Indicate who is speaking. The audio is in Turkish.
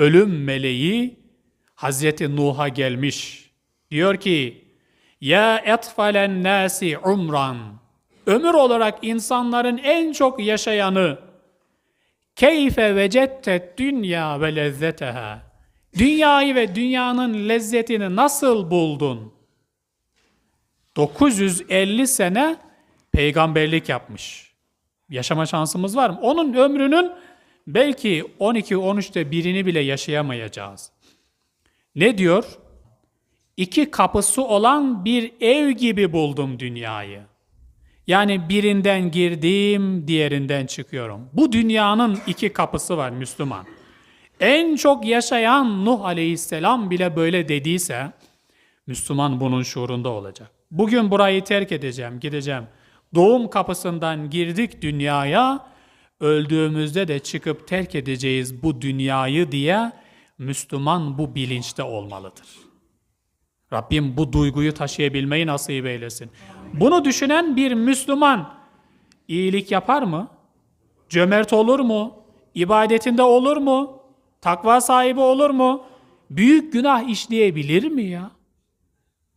Speaker 1: ölüm meleği Hazreti Nuh'a gelmiş. Diyor ki, Ya etfalen nasi umran. Ömür olarak insanların en çok yaşayanı. Keyfe vecette dünya ve lezzeteha. Dünyayı ve dünyanın lezzetini nasıl buldun? 950 sene peygamberlik yapmış. Yaşama şansımız var mı? Onun ömrünün belki 12-13'te birini bile yaşayamayacağız. Ne diyor? İki kapısı olan bir ev gibi buldum dünyayı. Yani birinden girdim, diğerinden çıkıyorum. Bu dünyanın iki kapısı var Müslüman. En çok yaşayan Nuh Aleyhisselam bile böyle dediyse, Müslüman bunun şuurunda olacak. Bugün burayı terk edeceğim, gideceğim. Doğum kapısından girdik dünyaya, öldüğümüzde de çıkıp terk edeceğiz bu dünyayı diye Müslüman bu bilinçte olmalıdır. Rabbim bu duyguyu taşıyabilmeyi nasip eylesin. Bunu düşünen bir Müslüman iyilik yapar mı? Cömert olur mu? İbadetinde olur mu? Takva sahibi olur mu? Büyük günah işleyebilir mi ya?